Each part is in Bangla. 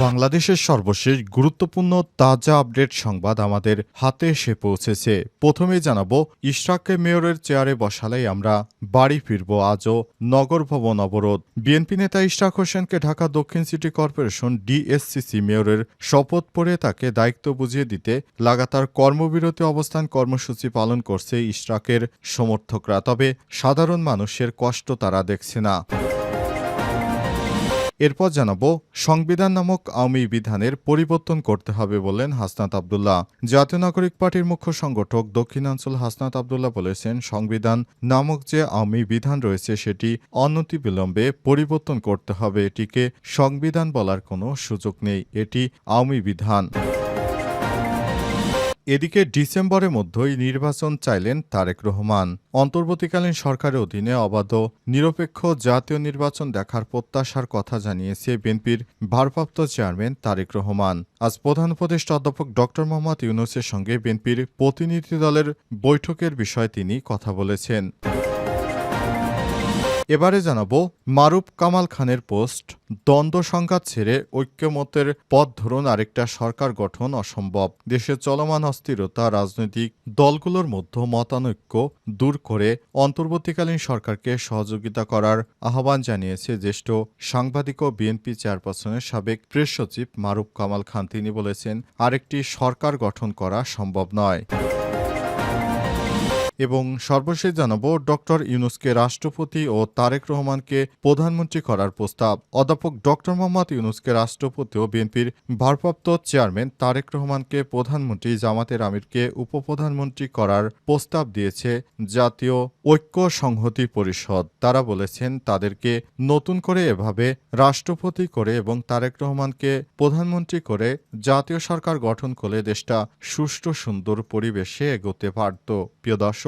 বাংলাদেশের সর্বশেষ গুরুত্বপূর্ণ তাজা আপডেট সংবাদ আমাদের হাতে এসে পৌঁছেছে। প্রথমে জানাব ইশরাককে মেয়রের চেয়ারে বসালেই আমরা বাড়ি ফিরব। আজও নগর ভবন অবরোধ। বিএনপি নেতা ইশরাক হোসেনকে ঢাকা দক্ষিণ সিটি কর্পোরেশন ডিএসসিসি মেয়রের শপথ পড়ে তাকে দায়িত্ব বুঝিয়ে দিতে লাগাতার কর্মবিরতি অবস্থান কর্মসূচি পালন করছে ইশরাকের সমর্থকরা। তবে সাধারণ মানুষের কষ্ট তারা দেখছে না। এরপর জানাব, সংবিধান নামক আওয়ামী বিধানের পরিবর্তন করতে হবে বললেন হাসনাত আবদুল্লাহ। জাতীয় নাগরিক পার্টির মুখ্য সংগঠক দক্ষিণাঞ্চল হাসনাত আবদুল্লাহ বলেছেন, সংবিধান নামক যে আওয়ামী বিধান রয়েছে সেটি অনতিবিলম্বে পরিবর্তন করতে হবে। এটিকে সংবিধান বলার কোনো সুযোগ নেই। এটি আওয়ামী বিধান। এদিকে ডিসেম্বরের মধ্যেই নির্বাচন চাইলেন তারেক রহমান। অন্তর্বর্তীকালীন সরকারের অধীনে অবাধ, নিরপেক্ষ জাতীয় নির্বাচন দেখার প্রত্যাশার কথা জানিয়েছে বিএনপির ভারপ্রাপ্ত চেয়ারম্যান তারেক রহমান। আজ প্রধান উপদেষ্টা অধ্যাপক ড মোহাম্মদ ইউনুসের সঙ্গে বিএনপির প্রতিনিধি দলের বৈঠকের বিষয়ে তিনি কথা বলেছেন। এবারে জানাব মারুফ কামাল খানের পোস্ট, দ্বন্দ্ব সংঘাত ছেড়ে ঐক্যমতের পথ ধরুন আরেকটা সরকার গঠন অসম্ভব। দেশে চলমান অস্থিরতা রাজনৈতিক দলগুলোর মধ্যে মতানৈক্য দূর করে অন্তর্বর্তীকালীন সরকারকে সহযোগিতা করার আহ্বান জানিয়েছে জ্যেষ্ঠ সাংবাদিক ও বিএনপি চেয়ারপারসনের সাবেক প্রেস সচিব মারুফ কামাল খান। তিনি বলেছেন, আরেকটি সরকার গঠন করা সম্ভব নয়। এবং সর্বশেষ জানাব ডক্টর ইউনুসকে রাষ্ট্রপতি ও তারেক রহমানকে প্রধানমন্ত্রী করার প্রস্তাব। অধ্যাপক ডক্টর মোহাম্মদ ইউনুসকে রাষ্ট্রপতি ও বিএনপির ভারপ্রাপ্ত চেয়ারম্যান তারেক রহমানকে প্রধানমন্ত্রী জামাতের আমিরকে উপপ্রধানমন্ত্রী করার প্রস্তাব দিয়েছে জাতীয় ঐক্য সংহতি পরিষদ। তারা বলেছেন, তাদেরকে নতুন করে এভাবে রাষ্ট্রপতি করে এবং তারেক রহমানকে প্রধানমন্ত্রী করে জাতীয় সরকার গঠন করলে দেশটা সুষ্ঠু, সুন্দর পরিবেশে এগোতে পারত। প্রিয় দর্শক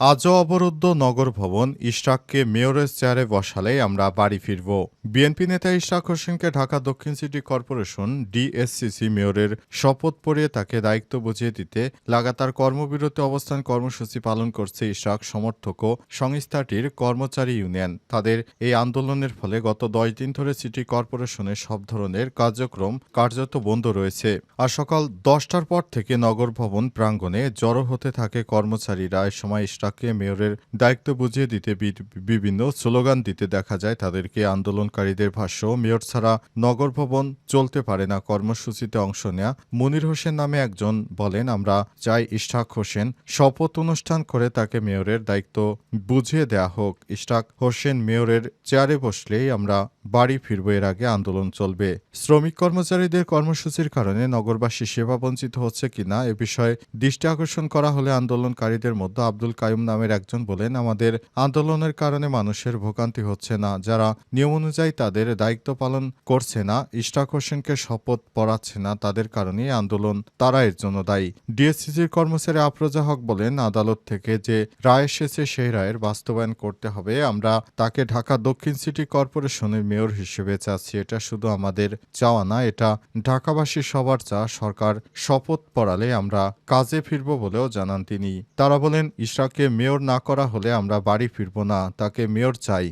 আজও অবরুদ্ধ নগর ভবন ইশরাককে মেয়রের চেয়ারে বসালে আমরা বাড়ি ফিরব। বিএনপি নেতা ইশরাক হোসেনকে ঢাকা দক্ষিণ সিটি কর্পোরেশন ডিএসসিসি মেয়রের শপথ পড়িয়ে তাকে দায়িত্ব বুঝিয়ে দিতে লাগাতার কর্মবিরতি অবস্থান কর্মসূচি পালন করছে ইশরাক সমর্থক ও সংস্থাটির কর্মচারী ইউনিয়ন। তাদের এই আন্দোলনের ফলে গত দশ দিন ধরে সিটি কর্পোরেশনের সব ধরনের কার্যক্রম কার্যত বন্ধ রয়েছে। আর সকাল দশটার পর থেকে নগর ভবন প্রাঙ্গণে জড়ো হতে থাকে কর্মচারীরা। এ সময় ইশরাককে মেয়রের দায়িত্ব বুঝিয়ে দিতে বিভিন্ন স্লোগান দিতে দেখা যায়। তাদেরকে আন্দোলনকারীদের ভাষ্য, মেয়র ছাড়া নগর ভবন চলতে পারে না। কর্মসূচিতে অংশ নেয়া মনির হোসেন নামে একজন বলেন, আমরা চাই ইশরাক হোসেন শপথ অনুষ্ঠান করে তাকে মেয়রের দায়িত্ব বুঝিয়ে দেয়া হোক। ইশরাক হোসেন মেয়রের চেয়ারে বসলেই আমরা বাড়ি ফিরব, এর আগে আন্দোলন চলবে। শ্রমিক কর্মচারীদের কর্মসূচির কারণে নগরবাসী সেবা বঞ্চিত হচ্ছে কিনা এ বিষয়ে দৃষ্টি আকর্ষণ করা হলে আন্দোলনকারীদের মধ্যে আব্দুল কায়ুম নামের একজন বলেন, আমাদের আন্দোলনের কারণে মানুষের ভোগান্তি হচ্ছে না। যারা নিয়ম অনুযায়ী তাদের দায়িত্ব পালন করছে না, ইশরাক হোসেনকে শপথ পড়াচ্ছে না, তাদের কারণেই আন্দোলন তারা এর জন্য দায়ী। ডিএসসিসির কর্মচারী আফরোজা হক বলেন, আদালত থেকে যে রায় এসেছে সেই রায়ের বাস্তবায়ন করতে হবে। আমরা তাকে ঢাকা দক্ষিণ সিটি কর্পোরেশনের মেয়র হিসেবে চাচ্ছি। এটা শুধু আমাদের চাওয়া না, এটা ঢাকাবাসী সবার চা। সরকার শপথ পড়ালে আমরা কাজে ফিরব বলেও জানান তিনি। তারা বলেন ইশরাককে মেয়র না করা হলে আমরা বাড়ি ফিরব না তাকে মেয়র চাই।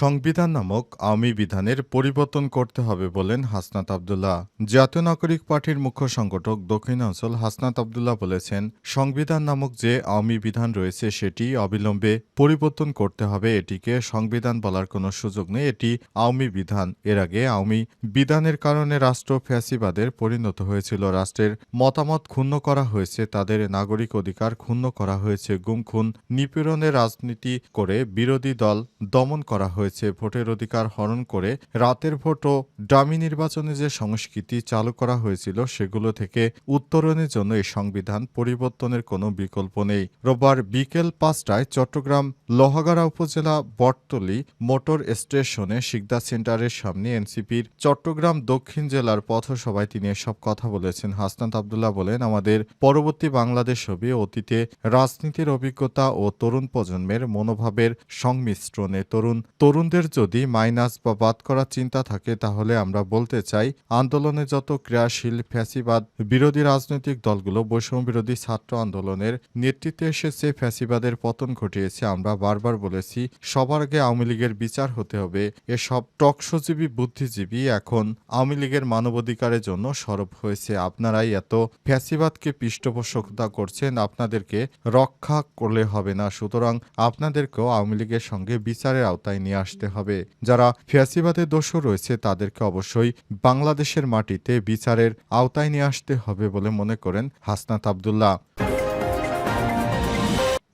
সংবিধান নামক আওয়ামী বিধানের পরিবর্তন করতে হবে বলেন হাসনাত আবদুল্লাহ। জাতীয় নাগরিক পার্টির মুখ্য সংগঠক দক্ষিণাঞ্চল হাসনাত আবদুল্লাহ বলেছেন, সংবিধান নামক যে আওয়ামী বিধান রয়েছে সেটি অবিলম্বে পরিবর্তন করতে হবে। এটিকে সংবিধান বলার কোনো সুযোগ নেই। এটি আওয়ামী বিধান। এর আগে আওয়ামী বিধানের কারণে রাষ্ট্র ফ্যাসিবাদের পরিণত হয়েছিল। রাষ্ট্রের মতামত ক্ষুণ্ণ করা হয়েছে, তাদের নাগরিক অধিকার ক্ষুণ্ণ করা হয়েছে। গুম, খুন, নিপীড়নের রাজনীতি করে বিরোধী দল দমন করা হয়েছে। ভোটের অধিকার হরণ করে রাতের ভোট ও ডামি নির্বাচনে যে সংস্কৃতি চালু করা হয়েছিল সেগুলো থেকে উত্তরণের জন্য এই সংবিধান পরিবর্তনের কোনো বিকল্প নেই। রোববার বিকেল পাঁচটায় চট্টগ্রাম লোহাগাড়া উপজেলা বটতলী মোটর স্টেশনে শিকদা সেন্টারের সামনে এনসিপির চট্টগ্রাম দক্ষিণ জেলার পথসভায় তিনি এসব কথা বলেছেন। হাসনাত আবদুল্লাহ বলেন, আমাদের পরবর্তী বাংলাদেশ হবে অতীতে রাজনীতির অভিজ্ঞতা ও তরুণ প্রজন্মের মনোভাবের সংমিশ্রণে। তরুণ তরুণ তরুণদের যদি মাইনাস বা বাদ করার চিন্তা থাকে, তাহলে আমরা বলতে চাই, আন্দোলনে যত ক্রিয়াশীল ফ্যাসিবাদ বিরোধী রাজনৈতিক দলগুলো বৈষম্য বিরোধী ছাত্র আন্দোলনের নেতৃত্বে এসেছে, ফ্যাসিবাদের পতন ঘটিয়েছে, আমরা বারবার বলেছি, সবার আগে আওয়ামী লীগের বিচার হতে হবে। এসব টকসজীবী বুদ্ধিজীবী এখন আওয়ামী লীগের মানবাধিকারের জন্য সরব হয়েছে। আপনারাই এত ফ্যাসিবাদকে পৃষ্ঠপোষকতা করছেন, আপনাদেরকে রক্ষা করলে হবে না। সুতরাং আপনাদেরকেও আওয়ামী লীগের সঙ্গে বিচারের আওতায় নিয়ে আসতে হবে। যারা ফ্যাসিবাদের দোষও রয়েছে, তাদেরকে অবশ্যই বাংলাদেশের মাটিতে বিচারের আওতায় নিয়ে আসতে হবে বলে মনে করেন হাসনাত আবদুল্লাহ।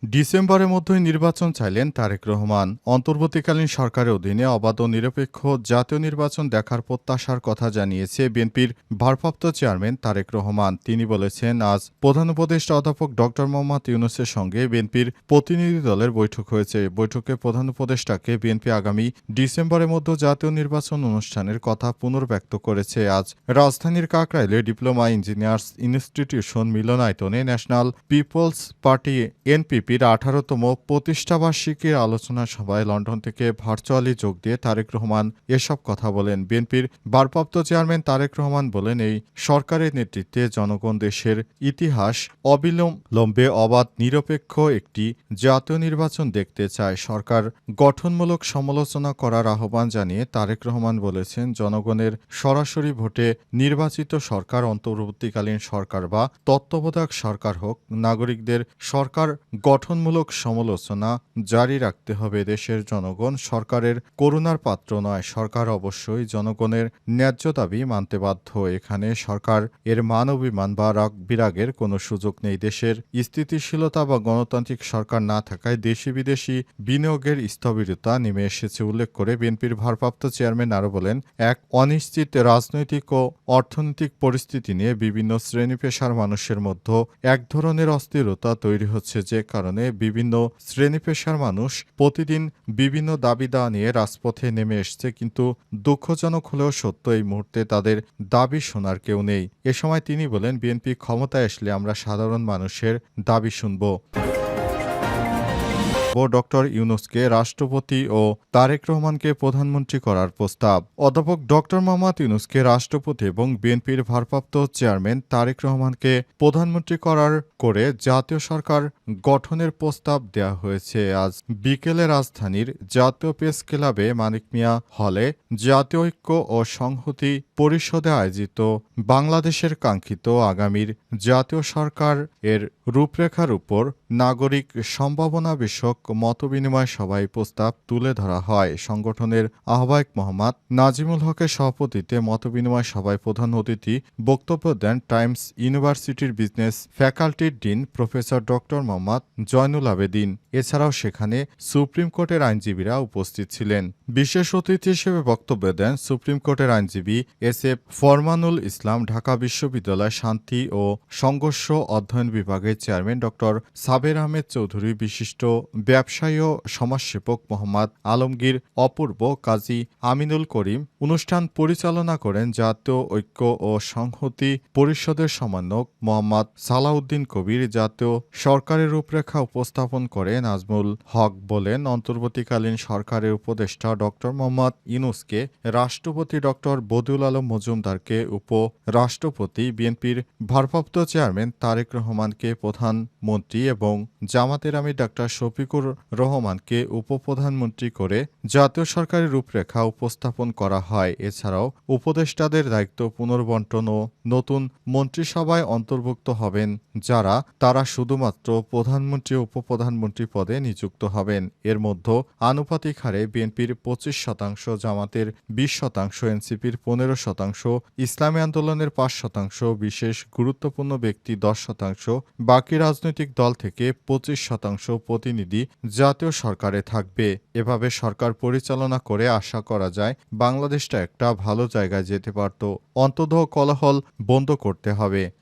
ডিসেম্বরের মধ্যেই নির্বাচন চাইলেন তারেক রহমান। অন্তর্বর্তীকালীন সরকারের অধীনে অবাধ ও নিরপেক্ষ জাতীয় নির্বাচন দেখার প্রত্যাশার কথা জানিয়েছে বিএনপির ভারপ্রাপ্ত চেয়ারম্যান তারেক রহমান। তিনি বলেছেন, আজ প্রধান উপদেষ্টা অধ্যাপক ড. মোহাম্মদ ইউনুসের সঙ্গে বিএনপির প্রতিনিধি দলের বৈঠক হয়েছে। বৈঠকে প্রধান উপদেষ্টাকে বিএনপি আগামী ডিসেম্বরের মধ্যে জাতীয় নির্বাচন অনুষ্ঠানের কথা পুনর্ব্যক্ত করেছে। আজ রাজধানীর কাকরাইলে ডিপ্লোমা ইঞ্জিনিয়ার্স ইনস্টিটিউশন মিলনায়তনে ন্যাশনাল পিপলস পার্টি এনপিপির আঠারোতম প্রতিষ্ঠাবার্ষিকীর আলোচনা সভায় লন্ডন থেকে ভার্চুয়ালি যোগ দিয়ে তারেক রহমান এসব কথা বলেন। বিএনপির ভারপ্রাপ্ত চেয়ারম্যান তারেক রহমান বলেন, এই সরকারের নেতৃত্বে জনগণ দেশের ইতিহাস অবিলম্বে অবাধ, নিরপেক্ষ একটি জাতীয় নির্বাচন দেখতে চায়। সরকার গঠনমূলক সমালোচনা করার আহ্বান জানিয়ে তারেক রহমান বলেছেন, জনগণের সরাসরি ভোটে নির্বাচিত সরকার, অন্তর্বর্তীকালীন সরকার বা তত্ত্বাবধায়ক সরকার হোক, নাগরিকদের সরকার গঠনমূলক সমালোচনা জারি রাখতে হবে দেশের জনগণ। সরকারের করুণার পাত্র নয়। সরকার অবশ্যই জনগণের ন্যায্য দাবি মানতে বাধ্য। এখানে সরকার এর মান অভিমান বা রাগ বিরাগের কোনো সুযোগ নেই। দেশের স্থিতিশীলতা বা গণতান্ত্রিক সরকার না থাকায় দেশি বিদেশি বিনিয়োগের স্থবিরতা নেমে এসেছে, উল্লেখ করে বিএনপির ভারপ্রাপ্ত চেয়ারম্যান আরও বলেন। এক অনিশ্চিত রাজনৈতিক ও অর্থনৈতিক পরিস্থিতি নিয়ে বিভিন্ন শ্রেণি পেশার মানুষের মধ্যে এক ধরনের অস্থিরতা তৈরি হচ্ছে যে কারণে বিভিন্ন শ্রেণি পেশার মানুষ প্রতিদিন বিভিন্ন দাবি দাওয়া নিয়ে রাজপথে নেমে এসছে, কিন্তু দুঃখজনক হলেও সত্য এই মুহূর্তে তাদের দাবি শোনার কেউ নেই। এ সময় তিনি বলেন, বিএনপি ক্ষমতায় আসলে আমরা সাধারণ মানুষের দাবি শুনব। ও ডক্টর ইউনুসকে রাষ্ট্রপতি ও তারেক রহমানকে প্রধানমন্ত্রী করার প্রস্তাব। অধ্যাপক ডক্টর মোহাম্মদ ইউনুসকে রাষ্ট্রপতি এবং বিএনপির ভারপ্রাপ্ত চেয়ারম্যান তারেক রহমানকে প্রধানমন্ত্রী করার করে জাতীয় সরকার গঠনের প্রস্তাব দেওয়া হয়েছে। আজ বিকেলে রাজধানীর জাতীয় প্রেস ক্লাবে মানিক মিয়া হলে জাতীয় ঐক্য ও সংহতি পরিষদে আয়োজিত বাংলাদেশের কাঙ্ক্ষিত আগামীর জাতীয় সরকার এর রূপরেখার উপর নাগরিক সম্ভাবনা বিষয়ক মতবিনিময় সভায় প্রস্তাব তুলে ধরা হয়। সংগঠনের আহ্বায়ক মোহাম্মদ নাজিমুল হকের সভাপতিতে মতবিনিময় সভায় প্রধান অতিথি বক্তব্য দেন টাইমস ইউনিভার্সিটির business ফ্যাকাল্টির dean professor doctor Mohammad Joynul Abedin. এছাড়াও সেখানে সুপ্রিম কোর্টের আইনজীবীরা উপস্থিত ছিলেন। বিশেষ অতিথি হিসেবে বক্তব্য দেন সুপ্রিম কোর্টের আইনজীবী এস এফ ফরমানুল ইসলাম, ঢাকা বিশ্ববিদ্যালয় শান্তি ও সংঘর্ষ অধ্যয়ন বিভাগের চেয়ারম্যান ডক্টর সাবের আহমেদ চৌধুরী, বিশিষ্ট ব্যবসায়ী ও সমাজসেবক মোহাম্মদ আলমগীর, অপূর্ব কাজী আমিনুল করিম অনুষ্ঠান পরিচালনা করেন জাতীয় ঐক্য ও সংহতি পরিষদের সমন্বয়ক মোহাম্মদ সালাউদ্দিন কবির, জাতীয় সরকারের রূপরেখা উপস্থাপন করে নাজমুল হক বলেন অন্তর্বর্তীকালীন সরকারের উপদেষ্টা ডক্টর মোহাম্মদ ইনুসকে রাষ্ট্রপতি ডক্টর বদিউল আলম মজুমদারকে উপরাষ্ট্রপতি বিএনপির ভারপ্রাপ্ত চেয়ারম্যান তারেক রহমানকে প্রধানমন্ত্রী এবং জামাতের আমির ডাক্তার শফিকুর রহমানকে উপপ্রধানমন্ত্রী করে জাতীয় সরকারের রূপরেখা উপস্থাপন করা হয়। এছাড়াও উপদেষ্টাদের দায়িত্ব পুনর্বন্টন ও নতুন মন্ত্রিসভায় অন্তর্ভুক্ত হবেন যারা, তারা শুধুমাত্র প্রধানমন্ত্রী উপপ্রধানমন্ত্রী পদে নিযুক্ত হবেন। এর মধ্যে আনুপাতিক হারে বিএনপির পঁচিশ শতাংশ, জামাতের বিশ শতাংশ, এনসিপির পনেরো শতাংশ, ইসলামী আন্দোলনের পাঁচ শতাংশ, বিশেষ গুরুত্বপূর্ণ ব্যক্তি দশ শতাংশ, বাকি রাজনৈতিক দল থেকে পঁচিশ শতাংশ প্রতিনিধি জাতীয় সরকারে থাকবে। এভাবে সরকার পরিচালনা করে আশা করা যায়, বাংলাদেশটা একটা ভালো জায়গায় যেতে পারত। অন্তত কলহল বন্ধ করতে হবে।